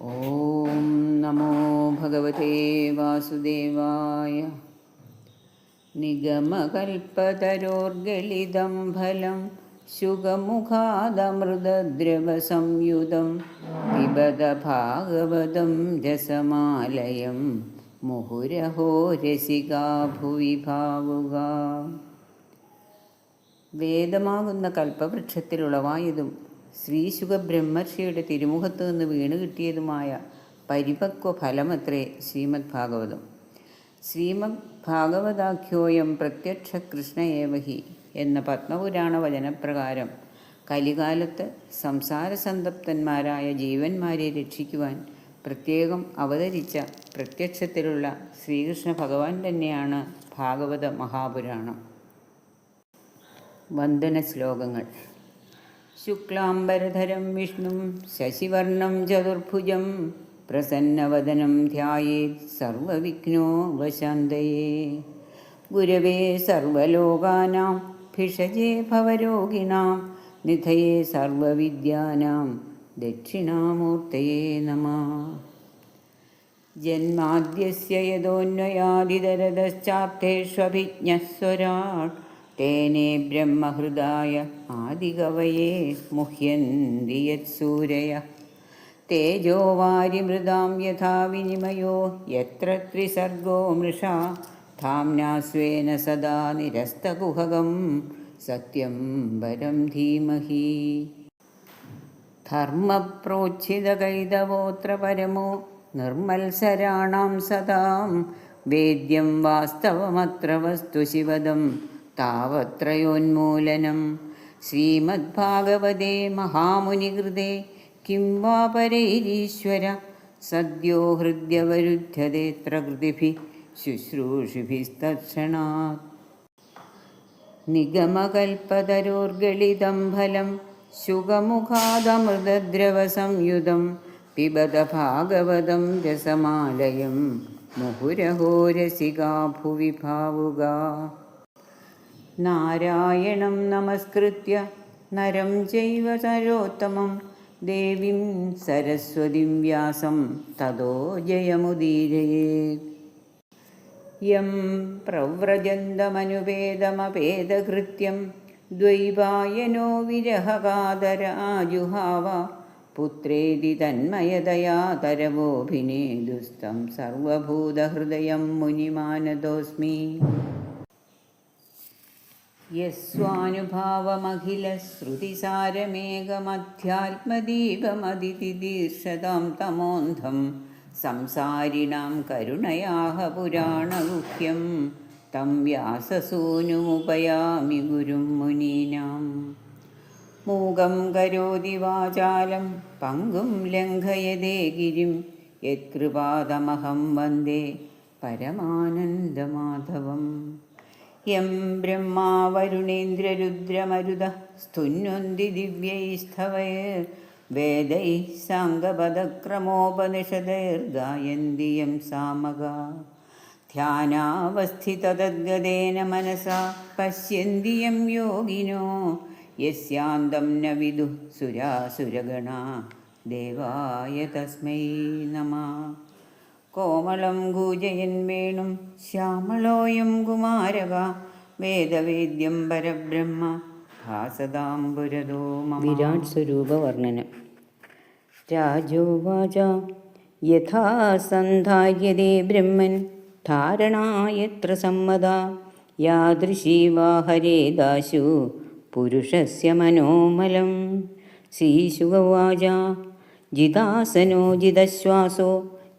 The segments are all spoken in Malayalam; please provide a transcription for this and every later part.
ഓം നമോ ഭഗവതേ വാസുദേവായ. നിഗമകൽപ്പതരോർഗലിതം ഫലം ശുഖമുഖാദമൃതദ്രവസംയുതം പിബത ഭാഗവതം രസമാലയം മുഹുരഹോ രസികാ ഭുവി ഭാവുക. വേദമാകുന്ന കൽപ്പവൃക്ഷത്തിലുളവായതും ശ്രീശുഖ ബ്രഹ്മർഷിയുടെ തിരുമുഖത്തു നിന്ന് വീണ് കിട്ടിയതുമായ പരിപക്വ ഫലമത്രേ ശ്രീമദ് ഭാഗവതം ശ്രീമദ് ഭാഗവതാഖ്യോയം പ്രത്യക്ഷ കൃഷ്ണയേവഹി എന്ന പത്മപുരാണ വചനപ്രകാരം കലികാലത്ത് സംസാരസന്തപ്തന്മാരായ ജീവന്മാരെ രക്ഷിക്കുവാൻ പ്രത്യേകം അവതരിച്ച പ്രത്യക്ഷത്തിലുള്ള ശ്രീകൃഷ്ണ ഭഗവാൻ തന്നെയാണ് ഭാഗവത മഹാപുരാണം വന്ദന ശ്ലോകങ്ങൾ ശുക്ലാംബരധരം വിഷ്ണും ശശിവർണം ചതുർഭുജം പ്രസന്നവദനം ധ്യായേത് സർവവിഘ്നോപശാന്തയേ. ഗുരവേ സർവലോകാനാം ഭിഷജേ ഭവരോഗിണാം നിധയേ സർവവിദ്യാനാം ദക്ഷിണാമൂർത്തയേ നമ. ജന്മാദ്യസ്യ യതോന്വയാദിതരതശ്ചാപ്തേഷ്വഭിജ്ഞസ്വരാട് തേനേ ബ്രഹ്മഹൃദായ ആദികവയേ മുഹ്യന്തി യത്സൂരയ തേജോ വാരിമൃതാം യഥാ വിനിമയോ യത്ര ത്രിസർഗോ മൃഷാ. ധാംനാ സ്വേന സദാ നിരസ്തകുഹകം സത്യം വരം ധീമഹി. ധർമ്മപ്രോച്ഛിതകൈതവോത്ര പരമോ നിർമ്മത്സരാണാം സദാം. വേദ്യം വാസ്തവമത്ര വസ്തു ശിവദം താവത്രയോന്മൂലനം. ശ്രീമദ്ഭാഗവതേ മഹാമുനികൃതേ കിം വാ പരൈരീശ്വര സദ്യോ ഹൃദ്യവരുദ്ധ്യതേത്ര കൃതിഭി ശുശ്രൂഷിഭിസ്തക്ഷണാത് നിഗമകൽപ്പതരോർഗളിതം ഫലം ശുഖമുഖാദമൃതദ്രവസംയുതം പിബത ഭാഗവതം രസമാലയം മുഹുരഹോരസികാ ഭുവി ഭാവുക നാരായണം നമസ്കൃത്യ. നരം ചൈവ സരോത്തമം. ദേവീം സരസ്വതിം വ്യാസം. തതോ ജയമുദീരയേത് യം പ്രവ്രജന്തമനുപേദമപേദകൃത്യം ദ്വൈപായനോ വിരഹകാതരാജുഹാവ പുത്രേതി തന്മയതയാ തരവോഭിനേദുസ്തം സർവഭൂതഹൃദയം മുനിമാനതോസ്മി യസ്വാനുഭാവമഖിലശ്രുതിസാരമേകമധ്യാത്മദീപമതിഥിദീർഷതാം തമോന്ധം. സംസാരിണാം കരുണയാഹ പുരാണഗുഹ്യം തം വ്യാസസൂനുമുപയാമി ഗുരും മുനീനാം മൂകം കരോതി വാചാലം. പങ്കും ലംഘയതേ ഗിരിം. യത്കൃപാദമഹം വന്ദേ പരമാനന്ദമാധവം. യം ബ്രഹ്മാ വരുണേന്ദ്രരുദ്രമരുത സ്തുന്വന്തി ദിവ്യൈസ്തവൈർ വേദൈ സാംഗപദക്രമോപനിഷദൈർഗായന്തി യം സാമക. ധ്യാനാവസ്ഥിതദ്ഗതേന മനസാ പശ്യന്തിയം യോഗിനോ. യസ്യാന്തം ന വിദു സുരാസുരഗണ. ദേവായ തസ്മൈ നമ. കോമളം കൂജയൻ വേണും ശ്യാമളോയം കുമാരക വേദവേദ്യം പരബ്രഹ്മ ഭാസതാംബുരതോ വിരാട് സ്വരൂപ വർണനം രാജോവാച യഥാ സന്ധാര്യതേ ബ്രഹ്മൻ ധാരണായത്ര സമ്മത യാദൃശീ വാ ദാശു പുരുഷസ്യ മനോമലം. ശ്രീശുഗവാച ജിതാസനോ ജിതശ്വാസോ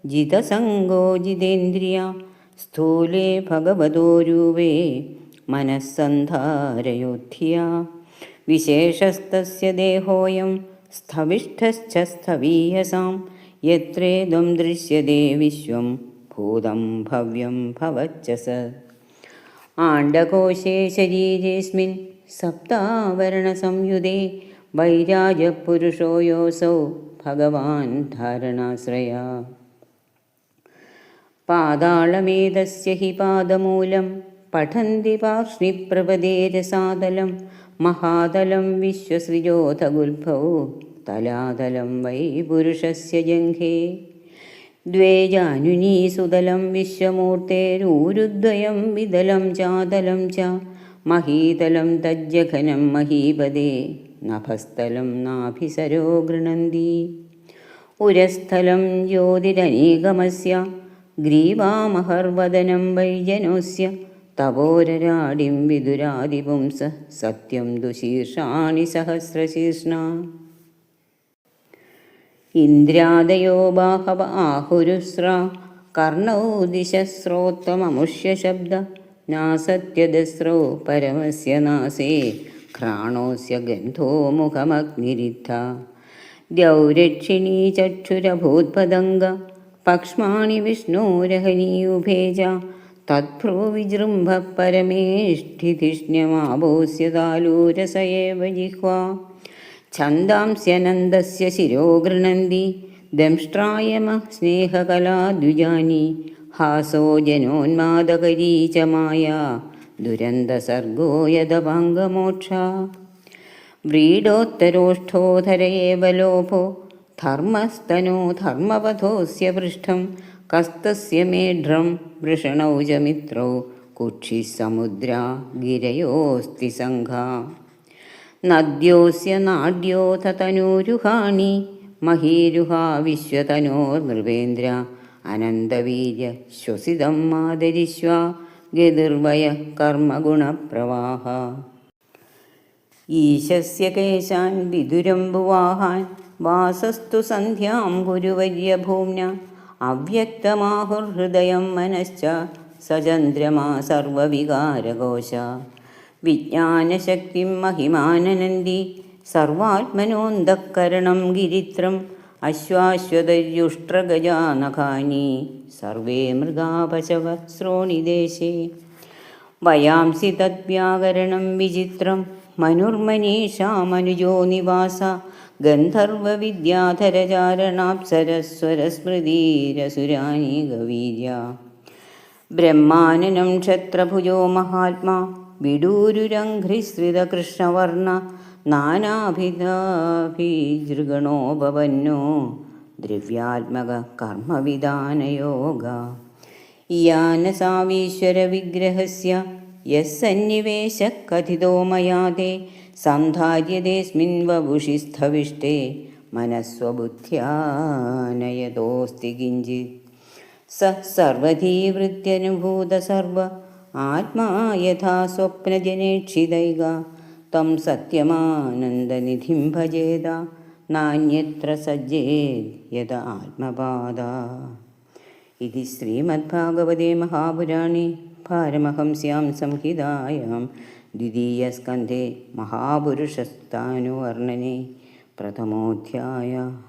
ജിതസംഗോ ജിതേന്ദ്രിയ സ്ഥൂലേ ഭഗവതോ രൂപേ മനസ്സന്ധാരയോധ്യ വിശേഷസ്തസ്യ ദേഹോയം സ്ഥവിഷ്ഠശ്ച സ്ഥവീയസാം യത്രേദം ദൃശ്യതേ വിശ്വം ഭൂതം ഭവ്യം ഭവച്ച സ ആണ്ഡകോശേ ശരീരേസ്മിൻ സപ്താവരണസംയുതേ വൈരാജപുരുഷോ യോസൗ ഭഗവാൻ ധാരണാശ്രയാ പാതാളമേതസ്യ ഹി പാദമൂലം. പഠന്തി പാർഷ്ണിപ്രപദേരസാതലം മഹാതലം വിശ്വസൃജോധഗുൽഭവും തലാതലം വൈ പുരുഷസ്യ ജംഘേ. ദ്വേ ജാനുനീ സുതലം വിശ്വമൂർത്തേരൂരുദ്വയം വിതലം ചാതലം ച. മഹീതലം തജ്ജഘനം മഹീപദേ നഭസ്ഥലം നാഭിസരോ ഗൃണന്തി. ഉരസ്ഥലം ജ്യോതിരനീകമസ്യ ഗ്രീവാമഹർവദനം വൈജനോസ്യ. തപോരരാടിം വിദുരാദിപുംസ. സത്യം ദുശീർഷാണി സഹസ്രശീർഷ്ണ ഇന്ദ്രാദയോ ബാഹവ ആഹുരുസ്ര. കർണൗ ദിശസ്രോത്തമമുഷ്യശബ്ദ നാസത്യദസ്രോ പരമസ്യ നാസേ. ഘ്രാണോസ്യ ഗന്ധോ മുഖമഗ്നിരിദ്ധ. ദൗരക്ഷിണീ ചക്ഷുരഭൂത്പദംഗ വിഷ്ണോരഹനീയുഭേ ച തത്ഭ്രുവിജൃംഭ പരമേഷ്ഠിധിഷ്ണ്യമാപോസ്യ താലൂരസ ഏവ ജിഹ്വാ ഛന്ദാംസ്യനന്ദസ്യ ശിരോ ഗൃണന്തി ദംഷ്ട്രായമ സ്നേഹകലാദ്വിജാനി ഹാസോ ജനോന്മാദകരീ ച മായ ദുരന്തസർഗോ യദപാംഗമോക്ഷ വ്രീഡോത്തരോഷ്ഠോധര ഏവ ലോഭോ ധർമ്മസ്തനോ ധർമ്മവധോസ്യ പൃഷ്ഠം കസ്തസ്യ മേഢ്രം വൃഷണൗ ച മിത്രൗ കുക്ഷിസമുദ്രാ ഗിരയോസ്തി സംഘ നദ്യോസ്യ നാഡ്യോഥ തനൂരുഹാണി മഹീരുഹാ വിശ്വതനോർനൃപേന്ദ്ര അനന്തവീര്യ ശ്വസിതം മാതരിശ്വ ഗതിർവയ കർമ്മഗുണപ്രവാഹ ഈശസ്യ കേശാൻ വിദുരംബുവാഹാൻ വാസസ്തു സന്ധ്യാം ഗുരുവര്യഭൂമ്ന അവ്യക്തമാഹുർഹൃദയം മനശ്ച സചന്ദ്രമാ സർവവികാരകോശ വിജ്ഞാനശക്തിം മഹിമാനനന്ദി സർവാത്മനോന്തക്കരണം ഗിരിത്രം അശ്വാശ്വതര്യുഷ്ട്രഗജാനഖാനി സർവേ മൃഗാപശവശ്രോണിദേശേ വയാംസി തദ്വ്യാകരണം വിചിത്രം മനുർമനീഷാമനുജോ നിവാസ ഗന്ധർവവിദ്യാധരചാരണാപ്സരസ്വരസ്മൃതിരസുരാനീകവീര്യ. ബ്രഹ്മാനനം ക്ഷത്രഭുജോ മഹാത്മാ വിഡൂരുരഘ്രിശ്രിതകൃഷ്ണവർണ നാനാഭിധാഭിജൃഗണോപവന്നോ ദ്രവ്യാത്മക കർമ്മവിധാനയോഗ. യാനസാവീശ്വരവിഗ്രഹസ്യ യസ്സന്നിവേശ കഥിതോ മയാ തേ സന്ധാര്യതേസ്മിൻ വപുഷി സ്ഥവിഷ്ടേ മനസ്വബുദ്ധ്യാനയതോസ്തി കിഞ്ചിത്. സ സർവധീവൃത്യനുഭൂത സർവ ആത്മാ യഥാ സ്വപ്നജനേക്ഷിതൈക തം സത്യമാനന്ദനിധിം ഭജേത നാന്യത്ര സജ്ജേത് യത ആത്മപാദ. ഇതി ശ്രീമദ്ഭാഗവതേ മഹാപുരാണേ പാരമഹംസ്യാം സംഹിതായാം ദ്വിതീയസ്കന്ധേ മഹാപുരുഷസ്ഥാനുവർണനെ പ്രഥമോധ്യായ.